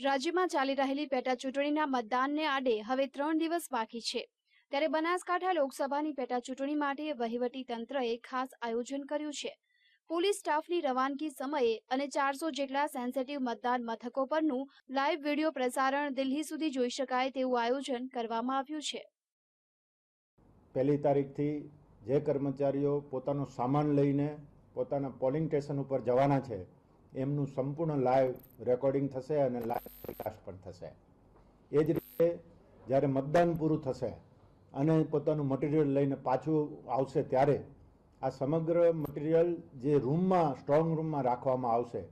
રાજ્યમાં ચાલી રહેલી પેટા ચૂંટણીના મતદાનને આડે હવે ત્રણ દિવસ બાકી છે. ત્યારે બનાસકાંઠા લોકસભાની પેટા ચૂંટણી માટે વહીવટી તંત્રએ ખાસ આયોજન કર્યું છે. પોલીસ સ્ટાફની રવાનગી સમયે અને ચારસો જેટલા સેન્સેટિવ મતદાન મથકો પરનું લાઈવ વીડિયો પ્રસારણ દિલ્હી સુધી જોઈ શકાય તેવું આયોજન કરવામાં આવ્યું છે. પહેલી તારીખથી જે કર્મચારીઓ પોતાનો સામાન લઈને પોતાના પોલિંગ સ્ટેશન ઉપર જવાના છે એમનું સંપૂર્ણ લાઈવ રેકોર્ડિંગ થશે અને લાઈવ ટેલિકાસ્ટ પણ થશે. એ જ રીતે જ્યારે મતદાન પૂરું થશે અને પોતાનું મટીરિયલ લઈને પાછું આવશે ત્યારે આ સમગ્ર મટીરિયલ જે રૂમમાં સ્ટ્રોંગ રૂમમાં રાખવામાં આવશે,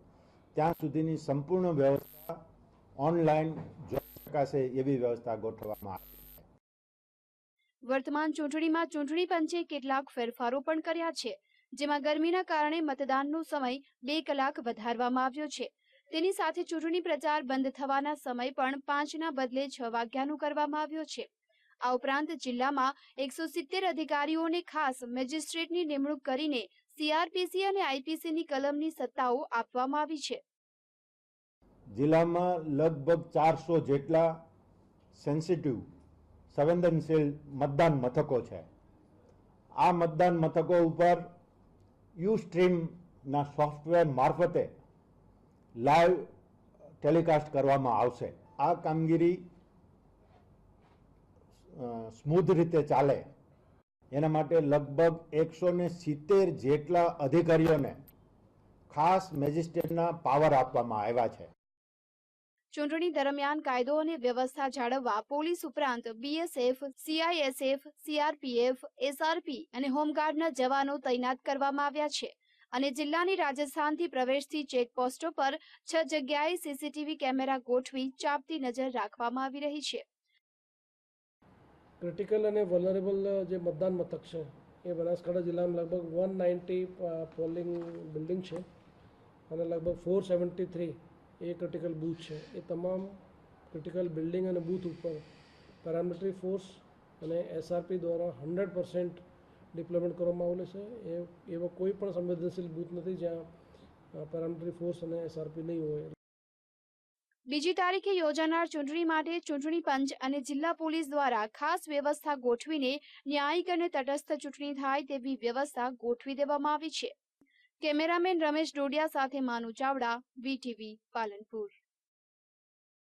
ત્યાં સુધીની સંપૂર્ણ વ્યવસ્થા ઓનલાઈન જોઈ શકાશે એવી વ્યવસ્થા ગોઠવવામાં આવી વર્તમાન ચૂંટણીમાં ચૂંટણી પંચે કેટલાક ફેરફારો પણ કર્યા છે. જેમાં ગરમીના કારણે મતદાનનો સમય બે કલાક વધારવામાં આવ્યો છે. તેની સાથે ચૂંટણી પ્રચાર બંધ થવાના સમય પણ પાંચના બદલે છ વાગ્યાનું કરવામાં આવ્યો છે. આ ઉપરાંત જિલ્લામાં એકસો સિત્તેર અધિકારીઓને ખાસ મેજિસ્ટ્રેટની નિમણૂક કરીને સીઆરપીસી અને આઈપીસીની કલમની સત્તાઓ આપવામાં આવી છે. જિલ્લામાં લગભગ ચારસો જેટલા સેન્સિટિવ સંવેદનશીલ મતદાન મથકો છે. આ મતદાન મથકો ઉપર યુ સ્ટ્રીમના સોફ્ટવેર મારફતે લાઈવ ટેલિકાસ્ટ કરવામાં આવશે. આ કામગીરી સ્મૂધ રીતે ચાલે. એના માટે લગભગ એકસો ને સિત્તેર જેટલા અધિકારીઓને ખાસ મેજિસ્ટ્રેટના પાવર આપવામાં આવ્યા છે. ચૂંટણી દરમિયાન કાયદો અને વ્યવસ્થા જાળવવા પોલીસ ઉપરાંત બીએસએફ સીઆઈએસએફ સીઆરપીએફ એસઆરપી અને હોમગાર્ડના જવાનો તૈનાત કરવામાં આવ્યા છે અને જિલ્લાની રાજસ્થાનથી પ્રવેશથી ચેકપોસ્ટો પર છ જગ્યાએ સીસીટીવી કેમેરા ગોઠવી ચાપતી નજર રાખવામાં આવી રહી છે. ક્રિટિકલ અને વલરેબલ જે મતદાન મથક છે, એ બનાસકાંઠા જિલ્લામાં લગભગ વન નાઇન્ટી પોલિંગ બિલ્ડિંગ છે અને લગભગ ફોર સેવન્ટી થ્રી એ ક્રિટિકલ બૂથ છે. એ તમામ ક્રિટિકલ બિલ્ડિંગ અને બૂથ ઉપર પેરામિલિટરી ફોર્સ અને એસઆરપી દ્વારા હંડ્રેડ પર્સન્ટ ડિપ્લોયમેન્ટ કરવામાં આવેલું છે. એ, એવો કોઈ પણ સંવેદનશીલ બૂથ નથી જ્યાં પેરામિલિટરી ફોર્સ અને એસઆરપી નહીં હોય. બીજી તારીખે યોજાનાર ચૂંટણી માટે ચૂંટણી પંચ અને જિલ્લા પોલીસ દ્વારા ખાસ વ્યવસ્થા ગોઠવીને ન્યાયિક અને તટસ્થ ચૂંટણી થાય તેવી વ્યવસ્થા ગોઠવી દેવામાં આવી છે. કેમેરામેન રમેશ ડોડિયા સાથે માનુ ચાવડા વીટીવી પાલનપુર.